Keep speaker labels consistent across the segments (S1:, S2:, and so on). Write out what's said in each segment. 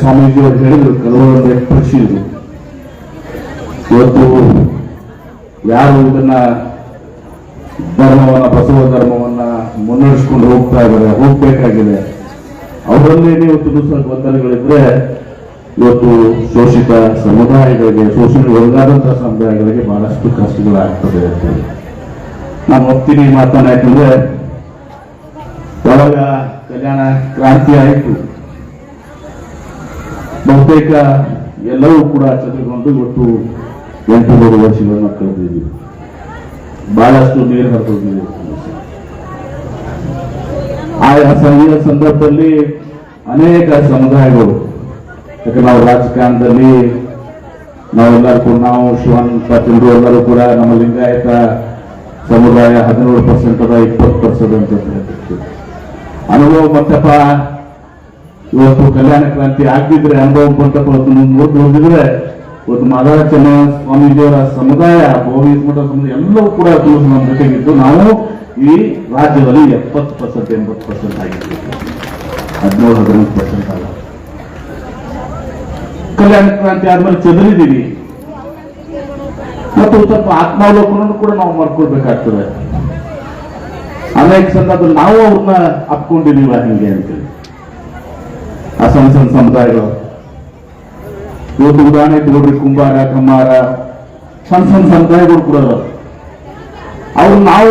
S1: ಸ್ವಾಮೀಜಿ ಅವರು ಹೇಳಿದ್ರು ಕೆಲವೊಂದು ಪರಿಶೀಲಿದ್ರು ಇವತ್ತು ಯಾರು ಇದನ್ನ ಧರ್ಮವನ್ನ, ಬಸವ ಧರ್ಮವನ್ನ ಮುನ್ನಡೆಸ್ಕೊಂಡು ಹೋಗ್ತಾ ಇದ್ದಾರೆ, ಹೋಗ್ಬೇಕಾಗಿದೆ. ಅವರಲ್ಲೇನೆ ಇವತ್ತು ದಿವಸ ಗೊಂದಲಗಳಿದ್ರೆ ಇವತ್ತು ಶೋಷಿತ ಸಮುದಾಯಗಳಿಗೆ ಶೋಷಣೆಗೆ ಒಳಗಾದಂತಹ ಸಮುದಾಯಗಳಿಗೆ ಬಹಳಷ್ಟು ಕಷ್ಟಗಳಾಗ್ತದೆ ಅಂತ ಹೇಳಿ. ನಾನು ಹೋಗ್ತೀನಿ ಮಾತನ್ನ, ಯಾಕಂದ್ರೆ ಕಲ್ಯಾಣ ಕ್ರಾಂತಿ ಆಯಿತು. ಬಹುತೇಕ ಎಲ್ಲವೂ ಕೂಡ ಚದುರುಗೊಂಡು ಇವತ್ತು ಎಂಟು ನೂರು ವರ್ಷಗಳನ್ನು ಕಳೆದಿದ್ದೀವಿ. ಬಹಳಷ್ಟು ನೀರು ಆಯಾ ಸಂಘೀಯ ಸಂದರ್ಭದಲ್ಲಿ ಅನೇಕ ಸಮುದಾಯಗಳು ಯಾಕೆ ನಾವು ರಾಜಕಾರಣದಲ್ಲಿ ನಾವೆಲ್ಲರೂ ಕೂಡ, ನಾವು ಶಿವನ್ ಪಾಟೀಲ್ರು ಎಲ್ಲರೂ ಕೂಡ ನಮ್ಮ ಲಿಂಗಾಯತ ಸಮುದಾಯ ಹದಿನೇಳು ಪರ್ಸೆಂಟ್ ಅದ ಇಪ್ಪತ್ತು ಪರ್ಸೆಂಟ್ ಅಂತ ಅನುಭವ ಮಂಟಪ ಇವತ್ತು ಕಲ್ಯಾಣ ಕ್ರಾಂತಿ ಆಗಿದ್ರೆ ಅನುಭವ ಮಂಟಪ ಒಂದು ಹೋಗಿದ್ರೆ ಇವತ್ತು ಮಾದಾರಚನ ಸ್ವಾಮೀಜಿಯವರ ಸಮುದಾಯ ಮಠ ಸಮುದಾಯ ಎಲ್ಲವೂ ಕೂಡ ನಮ್ಮ ಜೊತೆಗಿದ್ದು. ನಾವು ಈ ರಾಜ್ಯದಲ್ಲಿ ಎಪ್ಪತ್ತು ಪರ್ಸೆಂಟ್, ಎಂಬತ್ತು ಪರ್ಸೆಂಟ್ ಆಗಿದ್ದೀವಿ ಹದಿನೇಳು, ಹದಿನೆಂಟು ಪರ್ಸೆಂಟ್ ಅಲ್ಲ. ಕಲ್ಯಾಣ ಕ್ರಾಂತಿ ಆದ್ಮೇಲೆ ಚದರಿದ್ದೀವಿ ಮತ್ತು ಸ್ವಲ್ಪ ಆತ್ಮಾವಲೋಕನ ಕೂಡ ನಾವು ಮಾಡ್ಕೊಳ್ಬೇಕಾಗ್ತದೆ. ಅನೇಕ ಸಂದರ್ಭದಲ್ಲಿ ನಾವು ಅವ್ರನ್ನ ಅಪ್ಕೊಂಡಿದೀವ ಹಿಂಗೆ ಅಂತೇಳಿ. ಸಣ್ಣ ಸಮುದಾಯಗಳು ಇವತ್ತು ಉದಾಹರಣೆ ತಗೊಳ್ರಿ ಕುಂಬಾರ, ಕಮ್ಮಾರ ಸಣ್ಣ ಸಣ್ಣ ಸಮುದಾಯಗಳು ಕೂಡ. ಅವ್ರು ನಾವು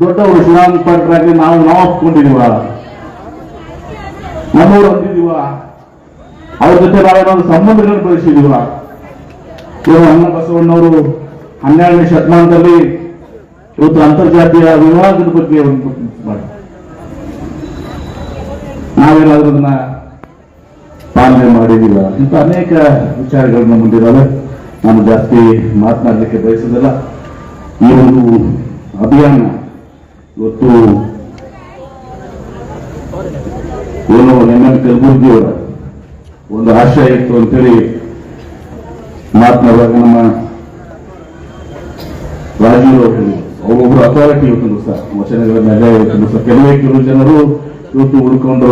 S1: ದೊಡ್ಡವರು ಶಿವಾನಂದ ಪಾಟ್ರಾಗ್ಲಿ ನಾವು ನಾವು ಅಪ್ಕೊಂಡಿದೀವ ನಮ್ಮವ್ರು ಅಂದಿದೀವ ಅವ್ರ ಜೊತೆ ನಾವೇನಾದ್ರು ಸಂಬಂಧಗಳನ್ನು ಬೆಳೆಸಿದೀವ ಇವರು ಅಣ್ಣ ಬಸವಣ್ಣವರು ಹನ್ನೆರಡನೇ ಶತಮಾನದಲ್ಲಿ ಇವತ್ತು ಅಂತರ್ಜಾತೀಯ ವಿವಾದದ ಬಗ್ಗೆ ಮಾಡಿ ನಾವೇನಾದ್ರೂ ಅದನ್ನ ಪಾಲನೆ ಮಾಡಿದಿಲ್ಲ. ಇಂಥ ಅನೇಕ ವಿಚಾರಗಳನ್ನ ಮುಂದಿದ್ದಾವೆ ನಾನು ಜಾಸ್ತಿ ಮಾತನಾಡಲಿಕ್ಕೆ ಬಯಸೋದಿಲ್ಲ ಈ ಒಂದು ಅಭಿಯಾನ ಇವತ್ತು ಏನು ಎನ್ ಎಂ ಕಲಬುರ್ಗಿಯವರ ಒಂದು ಆಶಯ ಇತ್ತು ಅಂತೇಳಿ ಮಾತನಾಡುವಾಗ ನಮ್ಮ ರಾಜೀವ್ ಅವರು ಹೇಳಿದ್ರು. ಒಬ್ಬೊಬ್ರು ಅಥಾರಿಟಿ ಇವತ್ತು ಸರ್ ವಚನಗಳ ಮೇಲೆ ಕೆಲವೇ ಕೆಲವು ಜನರು ಇವತ್ತು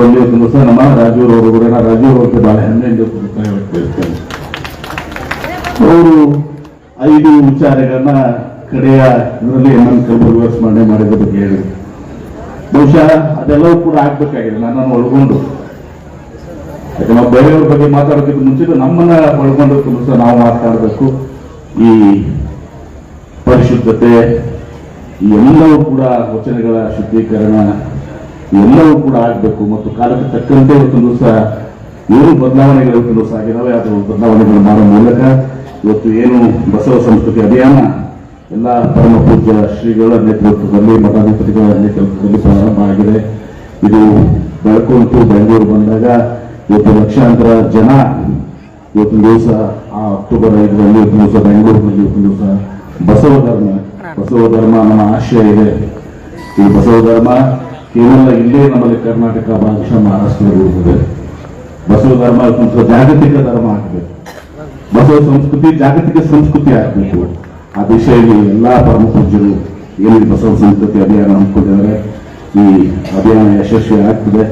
S1: ಒಂದು ದಿವಸ ನಮ್ಮ ರಾಜೀವ್ ಅವರು ಕೂಡ ರಾಜೀವ್ ಅವ್ರಿಗೆ ಬಹಳ ಹೆಮ್ಮೆಯಿಂದ ಅವರು ಐದು ವಿಚಾರಗಳನ್ನ ಕಡೆಯ ಇದರಲ್ಲಿ ನನ್ನ ಕಲಬುರ್ಗಿ ಸ್ಮರಣೆ ಮಾಡಿದ ಬಗ್ಗೆ ಹೇಳಿದ್ರು ಬಹುಶಃ ಅದೆಲ್ಲವೂ ಕೂಡ ಆಗ್ಬೇಕಾಗಿದೆ, ನನ್ನನ್ನು ಒಳಗೊಂಡು. ಯಾಕೆ ನಾವು ಬೇರೆಯವ್ರ ಬಗ್ಗೆ ಮಾತಾಡೋದಕ್ಕೆ ಮುಂಚೆ ನಮ್ಮನ್ನ ಒಳಗೊಂಡು ದಿವಸ ನಾವು ಮಾತಾಡಬೇಕು. ಈ ಪರಿಶುದ್ಧತೆ, ಈ ಎಲ್ಲವೂ ಕೂಡ ವಚನಗಳ ಶುದ್ಧೀಕರಣ ಎಲ್ಲವೂ ಕೂಡ ಆಗಬೇಕು ಮತ್ತು ಕಾಲಕ್ಕೆ ತಕ್ಕಂತೆ ಇವತ್ತು ದಿವಸ ಏನು ಬದಲಾವಣೆಗಳು ಇವತ್ತು ದಿವಸ ಆಗಿದ್ದಾವೆ, ಅದು ಬದಲಾವಣೆಗಳು ಮಾಡೋ ಮೂಲಕ ಇವತ್ತು ಏನು ಬಸವ ಸಂಸ್ಕೃತಿ ಅಭಿಯಾನ, ಎಲ್ಲ ಪರಮ ಪೂಜ್ಯ ಶ್ರೀಗಳ ನೇತೃತ್ವದಲ್ಲಿ, ಮಠಾಧಿಪತಿಗಳ ನೇತೃತ್ವದಲ್ಲಿ ಪ್ರಾರಂಭ ಆಗಿದೆ. ಇದು ಬೆಳಕುಂಟು ಬೆಂಗಳೂರು ಬಂದಾಗ ಇವತ್ತು ಲಕ್ಷಾಂತರ ಜನ ಇವತ್ತು ದಿವಸ ಆ ಅಕ್ಟೋಬರ್ ಐದರಲ್ಲಿ ಇವತ್ತು ದಿವಸ ಬೆಂಗಳೂರಿನಲ್ಲಿ ಇವತ್ತಿನ ದಿವಸ ಬಸವ ಧರ್ಮ ಬಸವ ಧರ್ಮ ನಮ್ಮ ಆಶಯ ಇದೆ. ಈ ಬಸವ ಧರ್ಮ ಕೇವಲ ಇಲ್ಲೇ ನಮ್ಮಲ್ಲಿ ಕರ್ನಾಟಕ ಭಾಗಶಃ ಇರುತ್ತದೆ. ಬಸವ ಧರ್ಮ ಜಾಗತಿಕ ಧರ್ಮ ಆಗಬೇಕು. ಬಸವ ಸಂಸ್ಕೃತಿ, ಜಾಗತಿಕ ಸಂಸ್ಕೃತಿ ಆಗಬೇಕು. ಆ ದಿಶೆಯಲ್ಲಿ ಎಲ್ಲಾ ಪರಮ ಪೂಜ್ಯರು ಏನು ಬಸವ ಸಂಸ್ಕೃತಿ ಅಭಿಯಾನ ಹಮ್ಮಿಕೊಂಡಿದ್ದಾರೆ ಈ ಅಭಿಯಾನ ಯಶಸ್ವಿ ಆಗ್ತದೆ.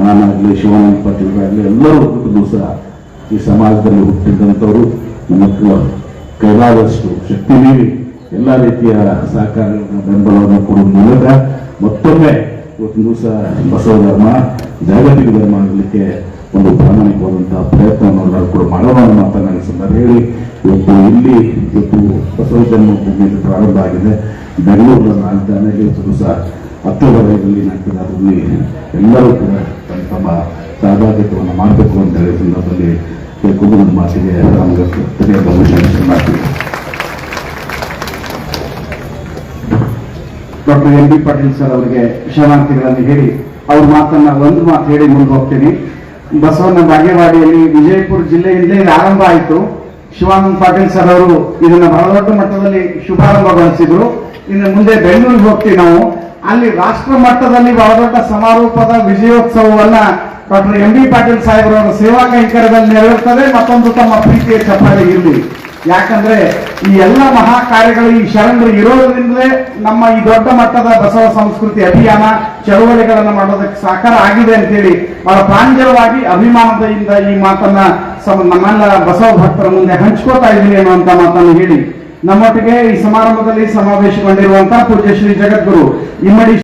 S1: ನಾನಾಗ್ಲಿ ಶಿವಾನಂದ ಪಾಟೀಲ್ರಾಗ್ಲಿ ಎಲ್ಲರೂ ಸಹ ಈ ಸಮಾಜದಲ್ಲಿ ಹುಟ್ಟಿದಂಥವರು ನಮ್ಮ ಕೈಲಾದಷ್ಟು ಶಕ್ತಿ ನೀಡಿ ಎಲ್ಲ ರೀತಿಯ ಸಹಕಾರಗಳನ್ನು ಬೆಂಬಲವನ್ನು ಕೊಡುವ ಮೂಲಕ ಮತ್ತೊಮ್ಮೆ ಇವತ್ತಿನ ದಿವಸ ಬಸವ ಧರ್ಮ, ಜಾಗತಿಕ ಧರ್ಮ ಆಗಲಿಕ್ಕೆ ಒಂದು ಪ್ರಾಮಾಣಿಕವಾದಂತಹ ಪ್ರಯತ್ನವನ್ನು ಎಲ್ಲರೂ ಕೂಡ ಮಾಡೋಣ ಮಾತನ್ನ ಸಂದರ್ಭ ಹೇಳಿ. ಇವತ್ತು ಇಲ್ಲಿ ಇವತ್ತು ಬಸವ ಜನ್ಮಭೂಮಿಯಲ್ಲಿ ಪ್ರಾರಂಭ ಆಗಿದೆ. ಬೆಂಗಳೂರಿನ ರಾಜಧಾನಿಯಲ್ಲಿ ಇವತ್ತು ದಿವಸ ಐದರಲ್ಲಿ ನಾಲ್ಕನೇ ಅದರಲ್ಲಿ ಎಲ್ಲರೂ ಕೂಡ ತಮ್ಮ ತಮ್ಮ ಸಹಭಾಗಿತ್ವವನ್ನು ಮಾಡಬೇಕು ಅಂತ ಹೇಳಿ ಸಂದರ್ಭದಲ್ಲಿ ಕೇಳ್ಕೊಂಡು ನನ್ನ ಮಾತಿಗೆ ನಮಗೆ ವಿಷಯ ಮಾಡ್ತೀವಿ
S2: doctor M B Patil sir ಅವರಿಗೆ ಶರಣಾರ್ಥಿಗಳನ್ನು ಹೇಳಿ, ಅವ್ರ ಮಾತನ್ನ ಒಂದು ಮಾತು ಹೇಳಿ ಮುಂದೆ ಹೋಗ್ತೀನಿ ಬಸವನ ಬಾಗೇವಾಡಿಯಲ್ಲಿ ವಿಜಯಪುರ ಜಿಲ್ಲೆಯಿಂದಲೇ ಆರಂಭ ಆಯಿತು. ಶಿವಾನಂದ ಪಾಟೀಲ್ ಸರ್ ಅವರು ಇದನ್ನ ಬಹಳ ದೊಡ್ಡ ಮಟ್ಟದಲ್ಲಿ ಶುಭಾರಂಭಗೊಳಿಸಿದ್ರು. ಇನ್ನು ಮುಂದೆ ಬೆಂಗಳೂರಿಗೆ ಹೋಗ್ತೀವಿ ನಾವು. ಅಲ್ಲಿ ರಾಷ್ಟ್ರ ಮಟ್ಟದಲ್ಲಿ ಬಹಳ ದೊಡ್ಡ ಸಮಾರೋಪದ ವಿಜಯೋತ್ಸವವನ್ನ ಡಾಕ್ಟರ್ ಎಂ ಬಿ ಪಾಟೀಲ್ ಸಾಹೇಬ್ರವರ ಸೇವಾ ಕೈಂಕರ್ಯದಲ್ಲಿ ನೆರವೇರ್ತದೆ. ಮತ್ತೊಂದು ತಮ್ಮ ಪ್ರೀತಿಯ ಚಪ್ಪಾಳಿ ಇರಲಿ ಯಾಕಂದ್ರೆ ಈ ಎಲ್ಲ ಮಹಾ ಕಾರ್ಯಗಳು ಈ ಶರಣರು ಇರೋದ್ರಿಂದಲೇ ನಮ್ಮ ಈ ದೊಡ್ಡ ಮಟ್ಟದ ಬಸವ ಸಂಸ್ಕೃತಿ ಅಭಿಯಾನ ಚಳುವಳಿಗಳನ್ನು ಮಾಡೋದಕ್ಕೆ ಸಾಕಾರ ಆಗಿದೆ ಅಂತೇಳಿ ಬಹಳ ಪ್ರಾಂಜಲವಾಗಿ ಅಭಿಮಾನದಿಂದ ಈ ಮಾತನ್ನ ನಮ್ಮೆಲ್ಲ ಬಸವ ಭಕ್ತರ ಮುಂದೆ ಹಂಚ್ಕೋತಾ ಇದ್ದೀನಿ ಅನ್ನುವಂತ ಮಾತನ್ನು ಹೇಳಿ. ನಮ್ಮೊಟ್ಟಿಗೆ ಈ ಸಮಾರಂಭದಲ್ಲಿ ಸಮಾವೇಶಗೊಂಡಿರುವಂತಹ ಪೂಜ್ಯ ಶ್ರೀ ಜಗದ್ಗುರು ಇಮ್ಮಡಿ